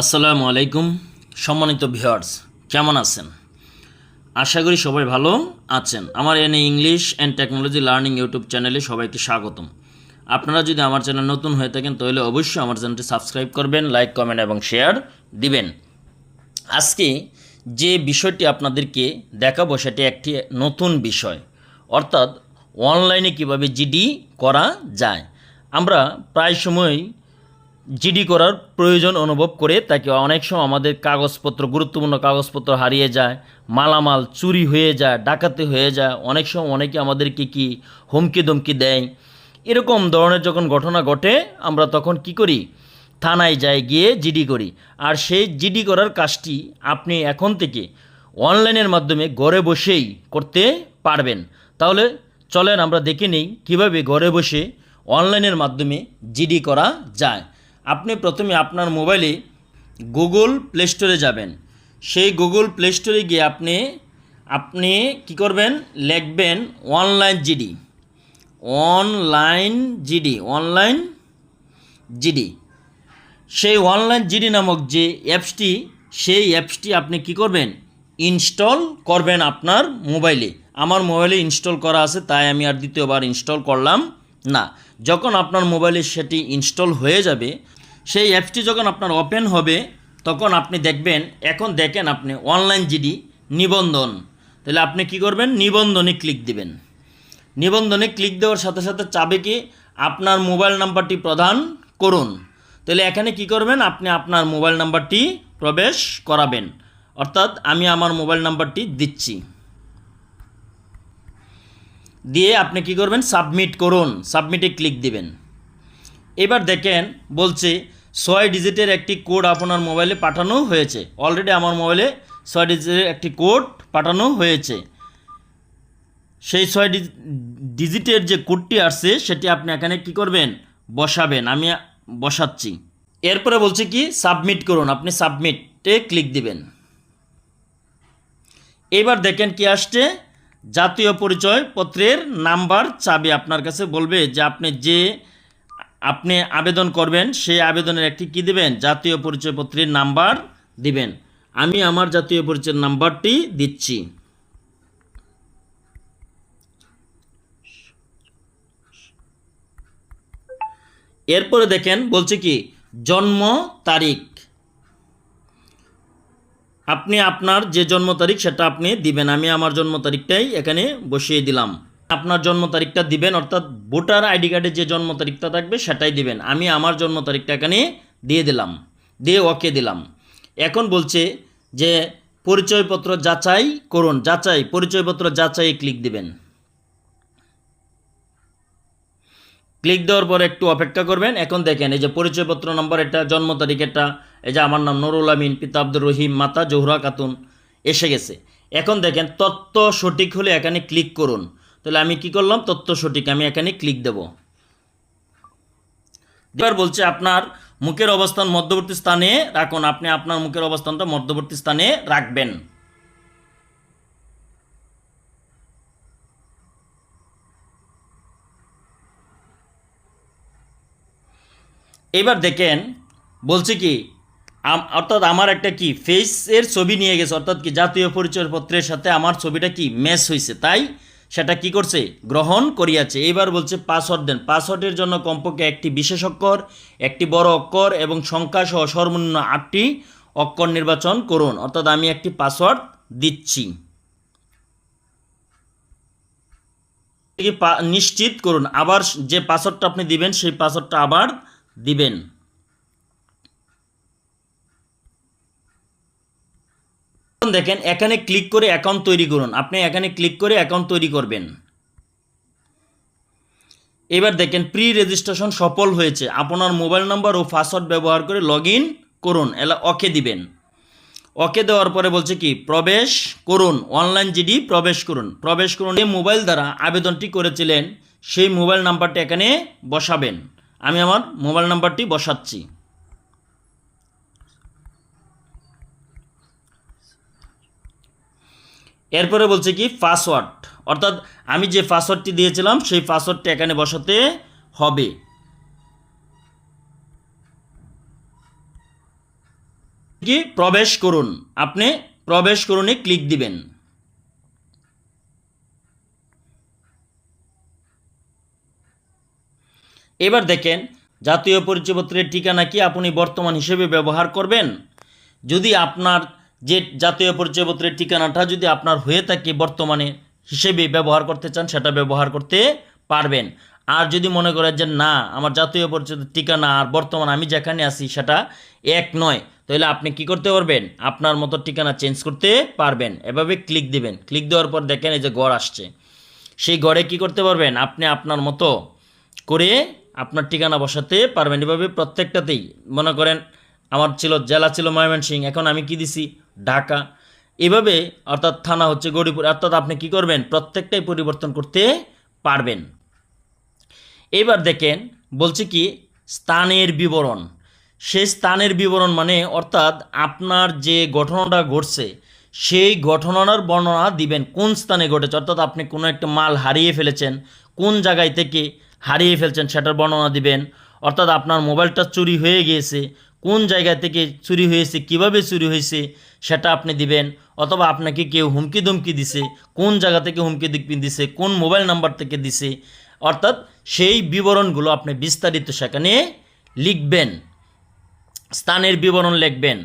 আসসালামু আলাইকুম, সম্মানিত ভিউয়ার্স, কেমন আছেন? আশা করি সবাই ভালো আছেন। আমার এনে English and technology learning YouTube চ্যানেলে সবাইকে স্বাগতম। আপনারা যদি আমার চ্যানেল নতুন হয়ে থাকেন, তাহলে অবশ্যই আমার চ্যানেলটি সাবস্ক্রাইব করবেন, লাইক, কমেন্ট এবং শেয়ার দিবেন। আজকে যে বিষয়টি আপনাদেরকে দেখাবো, সেটি একটি নতুন বিষয়, অর্থাৎ অনলাইনে কীভাবে জিডি করা যায়। আমরা প্রায় সময় জিডি করার প্রয়োজন অনুভব করে তাকে অনেক সময় আমাদের কাগজপত্র, গুরুত্বপূর্ণ কাগজপত্র হারিয়ে যায়, মালামাল চুরি হয়ে যায়, ডাকাতি হয়ে যায়, অনেক সময় অনেকে আমাদেরকে কি হুমকি ধমকি দেয়। এরকম ধরনের যখন ঘটনা ঘটে, আমরা তখন কি করি? থানায় যাই, গিয়ে জিডি করি। আর সেই জিডি করার কাজটি আপনি এখন থেকে অনলাইনের মাধ্যমে ঘরে বসেই করতে পারবেন। তাহলে চলেন আমরা দেখে নিই কীভাবে ঘরে বসে অনলাইনের মাধ্যমে জিডি করা যায়। আপনি প্রথমে আপনার মোবাইলে গুগল প্লে স্টোরে যাবেন। সেই গুগল প্লে স্টোরে গিয়ে আপনি আপনি কি করবেন? লিখবেন online GD. Online GD online GD. সেই অনলাইন জিডি নামক যে অ্যাপসটি, সেই অ্যাপসটি আপনি কি করবেন? ইনস্টল করবেন আপনার মোবাইলে। আমার মোবাইলে ইনস্টল করা আছে, তাই আমি আর দ্বিতীয়বার ইনস্টল করলাম। না, যখন আপনার মোবাইলে সেটি ইনস্টল হয়ে যাবে, সেই অ্যাপসটি যখন আপনার ওপেন হবে, তখন আপনি দেখবেন, এখন দেখেন আপনি অনলাইন জিডি নিবন্ধন। তাহলে আপনি কি করবেন? নিবন্ধনে ক্লিক দিবেন। নিবন্ধনে ক্লিক দেওয়ার সাথে সাথে চাবে কি? আপনার মোবাইল নাম্বারটি প্রদান করুন। তাহলে এখানে কি করবেন? আপনি আপনার মোবাইল নাম্বারটি প্রবেশ করাবেন। অর্থাৎ আমি আমার মোবাইল নাম্বারটি দিচ্ছি। দিয়ে আপনি কি করবেন? সাবমিট করুন। সাবমিটে ক্লিক দিবেন। এবার দেখেন, বলছে ছয় ডিজিটের একটি কোড আপনার মোবাইলে পাঠানো হয়েছে। অলরেডি আমার মোবাইলে ছয় ডিজিটের একটি কোড পাঠানো হয়েছে। সেই ছয় ডিজিটের যে কোডটি আসছে, সেটি আপনি এখানে কি করবেন? বসাবেন। আমি বসাচ্ছি। এরপরে বলছে কি, সাবমিট করুন। আপনি সাবমিটে ক্লিক দিবেন। এবার দেখেন কি আসছে। জাতীয় পরিচয় পত্রের নাম্বার চাবি আপনার কাছে বলবে যে আপনি যে আপনি আবেদন করবেন, সেই আবেদনের একটি কি দিবেন? জাতীয় পরিচয়পত্রের নাম্বার দিবেন। আমি আমার জাতীয় পরিচয় নাম্বারটি দিচ্ছি। এরপরে দেখেন বলছে কি, জন্ম তারিখ। আপনি আপনার যে জন্ম তারিখ সেটা আপনি দিবেন। আমি আমার জন্ম তারিখটাই এখানে বসিয়ে দিলাম। আপনার জন্ম তারিখটা দিবেন, অর্থাৎ ভোটার আইডি কার্ডে যে জন্ম তারিখটা থাকবে সেটাই দিবেন। আমি আমার জন্ম তারিখটা এখানে দিয়ে দিলাম, দিয়ে ওকে দিলাম। এখন বলছে যে পরিচয়পত্র যাচাই করুন, যাচাই, পরিচয়পত্র যাচাই ক্লিক দিবেন। ক্লিক দেওয়ার পর একটু অপেক্ষা করবেন। এখন দেখেন, এই যে পরিচয়পত্র নম্বর, এটা জন্ম তারিখ, এটা এই যে আমার নাম নুরুল আমিন, পিতা আব্দুর রহিম, মাতা জোহরা খাতুন, এসে গেছে। এখন দেখেন তথ্য সঠিক হলে এখানে ক্লিক করুন। তাহলে আমি কি করলাম? তথ্য সঠিক, আমি এখানে ক্লিক দেব। এবার বলছে, আপনার মুখের অবস্থান মধ্যবর্তী স্থানে রাখুন। আপনি আপনার মুখের অবস্থানটা মধ্যবর্তী স্থানে রাখবেন। এবার দেখেন, বলছে কি অর্থাৎ আমার একটা কি ফেসের ছবি নিয়ে গেছে, অর্থাৎ কি জাতীয় পরিচয়পত্রের সাথে আমার ছবিটা কি ম্যাচ হয়েছে তাই সেটা কি করছে? গ্রহণ করিয়াছে। এবার বলছে পাসওয়ার্ড দেন। পাসওয়ার্ডের জন্য কমপক্ষে একটি বিশেষ অক্ষর, একটি বড় অক্ষর এবং সংখ্যা সহ সর্বনিম্ন আটটি অক্ষর নির্বাচন করুন। অর্থাৎ আমি একটি পাসওয়ার্ড দিচ্ছি। নিশ্চিত করুন। আবার যে পাসওয়ার্ডটা আপনি দিবেন, সেই পাসওয়ার্ডটা আবার দিবেন। দেখেন, এখানে ক্লিক করে অ্যাকাউন্ট তৈরি করুন। আপনি এখানে ক্লিক করে অ্যাকাউন্ট তৈরি করবেন। এবার দেখেন প্রি রেজিস্ট্রেশন সফল হয়েছে। আপনার মোবাইল নাম্বার ও পাসওয়ার্ড ব্যবহার করে লগ করুন। এলা ওকে দিবেন। ওকে দেওয়ার পরে বলছে কি, প্রবেশ করুন। অনলাইন জিডি প্রবেশ করুন। প্রবেশ করুন যে মোবাইল দ্বারা আবেদনটি করেছিলেন। সেই মোবাইল নাম্বারটি এখানে বসাবেন। আমি আমার মোবাইল নাম্বারটি বসাচ্ছি। এরপরে বলছে কি পাসওয়ার্ড অর্থাৎ আমি যে পাসওয়ার্ডটি দিয়েছিলাম, সেই পাসওয়ার্ডটি এখানে বসাতে হবে। কি, প্রবেশ করুন। আপনি প্রবেশ করুনে ক্লিক দিবেন। এবার দেখেন, জাতীয় পরিচয়পত্রের ঠিকানা কি আপনি বর্তমান হিসেবে ব্যবহার করবেন? যদি আপনার যে জাতীয় পরিচয়পত্রের ঠিকানাটা যদি আপনার হয়ে থাকে বর্তমানে হিসেবে ব্যবহার করতে চান, সেটা ব্যবহার করতে পারবেন। আর যদি মনে করেন যে না, আমার জাতীয় পরিচয় ঠিকানা আর বর্তমান আমি যেখানে আছি, সেটা এক নয়, তাহলে আপনি কি করতে পারবেন? আপনার মতো ঠিকানা চেঞ্জ করতে পারবেন। এভাবে ক্লিক দিবেন। ক্লিক দেওয়ার পর দেখেন এই যে গড় আসছে। সেই গড়ে কি করতে পারবেন? আপনি আপনার মতো করে আপনার ঠিকানা বসাতে পারবেন। এভাবে প্রত্যেকটাতেই মনে করেন আমার ছিল, জেলা ছিল ময়মনসিং এখন আমি কি দিছি? ঢাকা। এভাবে অর্থাৎ থানা হচ্ছে গরিপুর, অর্থাৎ আপনি কি করবেন? প্রত্যেকটাই পরিবর্তন করতে পারবেন। এবার দেখেন, বলছি কি, স্থানের বিবরণ। সেই স্থানের বিবরণ মানে অর্থাৎ আপনার যে ঘটনাটা ঘটছে, সেই ঘটনার বর্ণনা দিবেন। কোন স্থানে ঘটেছে? অর্থাৎ আপনি কোনো একটা মাল হারিয়ে ফেলেছেন, কোন জায়গায় থেকে হারিয়ে ফেলছেন সেটার বর্ণনা দিবেন। অর্থাৎ আপনার মোবাইলটা চুরি হয়ে গিয়েছে কোন জায়গা থেকে চুরি হয়েছে, কীভাবে চুরি হয়েছে, সেটা আপনি দিবেন। অথবা আপনাকে কেউ হুমকি ধুমকি দিছে, কোন জায়গা থেকে হুমকি দিকপিন দিছে, কোন মোবাইল নাম্বার থেকে দিছে, অর্থাৎ সেই বিবরণগুলো আপনি বিস্তারিত সেখানে লিখবেন। স্থানের বিবরণ লিখবেন।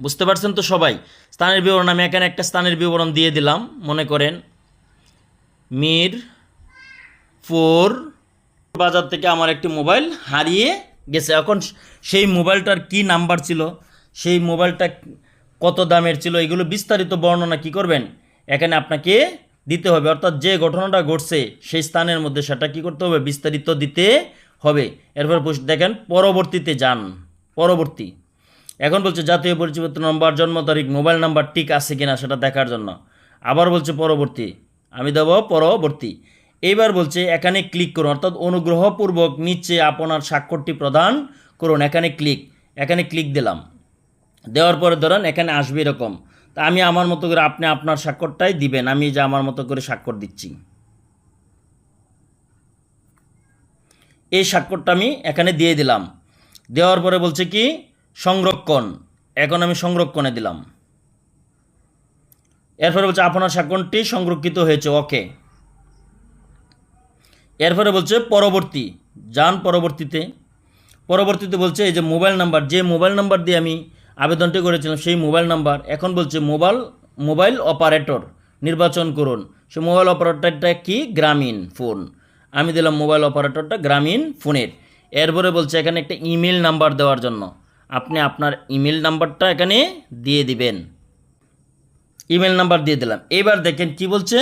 বুঝতে পারছেন তো সবাই? স্থানের বিবরণ, আমি এখানে একটা স্থানের বিবরণ দিয়ে দিলাম, মনে করেন। মির ফোর বাজার থেকে আমার একটি মোবাইল হারিয়ে গেছে। এখন সেই মোবাইলটার কি নাম্বার ছিল? সেই মোবাইলটা কত দামের ছিল? এগুলো বিস্তারিত বর্ণনা কি করবেন? এখানে আপনাকে দিতে হবে। অর্থাৎ যে ঘটনাটা ঘটছে, সেই স্থানের মধ্যে সেটা কি করতে হবে? বিস্তারিত দিতে হবে। এরপর দেখেন, পরবর্তীতে যান। পরবর্তী। এখন বলছে, জাতীয় পরিচয়পত্র নম্বর, জন্ম তারিখ, মোবাইল নাম্বার ঠিক আছে কিনা সেটা দেখার জন্য। আবার বলছে, পরবর্তী। আমি দেব পরবর্তী। এইবার বলছে, এখানে ক্লিক করুন। অর্থাৎ অনুগ্রহপূর্বক নিচে আপনার স্বাক্ষরটি প্রদান করুন। এখানে ক্লিক এখানে ক্লিক দিলাম। দেওয়ার পরে ধরেন এখানে আসবে এরকম। তা আমি আমার মতো করে আপনি আপনার স্বাক্ষরটাই দিবেন। আমি যে আমার মতো করে স্বাক্ষর দিচ্ছি। এই স্বাক্ষরটা আমি এখানে দিয়ে দিলাম। দেওয়ার পরে বলছে কি, সংরক্ষণ। এখন আমি সংরক্ষণে দিলাম। এরপরে বলছে, আপনার স্বাক্ষরটি সংরক্ষিত হয়েছে। ওকে। এরপরে বলছে পরবর্তী। যান পরবর্তীতে। পরবর্তীতে বলছে এই যে মোবাইল নাম্বার, যে মোবাইল নাম্বার দিয়ে আমি আবেদনটি করেছিলাম সেই মোবাইল নাম্বার, এখন বলছে মোবাইল মোবাইল অপারেটর নির্বাচন করুন। সেই মোবাইল অপারেটরটা কি? গ্রামীণ ফোন। আমি দিলাম মোবাইল অপারেটরটা গ্রামীণ ফোনের। এরপরে বলছে এখানে একটা ইমেল নাম্বার দেওয়ার জন্য। আপনি আপনার ইমেল নাম্বারটা এখানে দিয়ে দিবেন। ইমেল নাম্বার দিয়ে দিলাম। এবার দেখেন কি বলছে?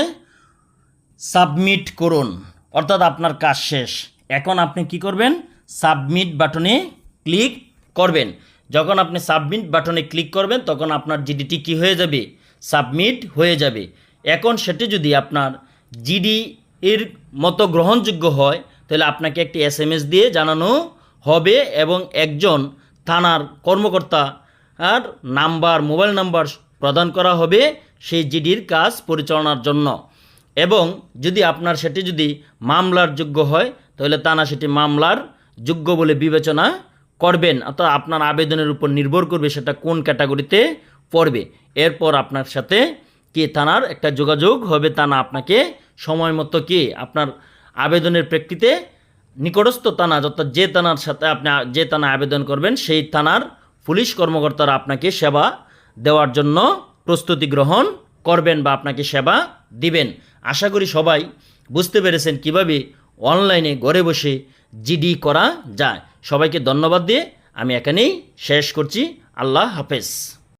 সাবমিট করুন। অর্থাৎ আপনার কাজ শেষ। এখন আপনি কি করবেন? সাবমিট বাটনে ক্লিক করবেন। যখন আপনি সাবমিট বাটনে ক্লিক করবেন, তখন আপনার জিডিটি কি হয়ে যাবে? সাবমিট হয়ে যাবে। এখন সেটি যদি আপনার জিডি এর মতো গ্রহণযোগ্য হয়, তাহলে আপনাকে একটি এস দিয়ে জানানো হবে এবং একজন থানার কর্মকর্তা আর নাম্বার, মোবাইল নাম্বার প্রদান করা হবে সেই জিডির কাজ পরিচালনার জন্য। এবং যদি আপনার সেটি যদি মামলার যোগ্য হয়, তাহলে তানা সেটি মামলার যোগ্য বলে বিবেচনা করবেন। অর্থাৎ আপনার আবেদনের উপর নির্ভর করবে সেটা কোন ক্যাটাগরিতে পড়বে। এরপর আপনার সাথে কি থানার একটা যোগাযোগ হবে থানা আপনাকে সময় মতো কে আপনার আবেদনের প্রেক্ষিতে নিকটস্থ থানা, অর্থাৎ যে থানার সাথে আপনি যে থানা আবেদন করবেন, সেই থানার পুলিশ কর্মকর্তারা আপনাকে সেবা দেওয়ার জন্য প্রস্তুতি গ্রহণ করবেন বা আপনাকে সেবা দিবেন। আশা করি সবাই বুঝতে পেরেছেন কীভাবে অনলাইনে ঘরে বসে জিডি করা যায়। সবাইকে ধন্যবাদ দিয়ে আমি এখানেই শেষ করছি। আল্লাহ হাফেজ।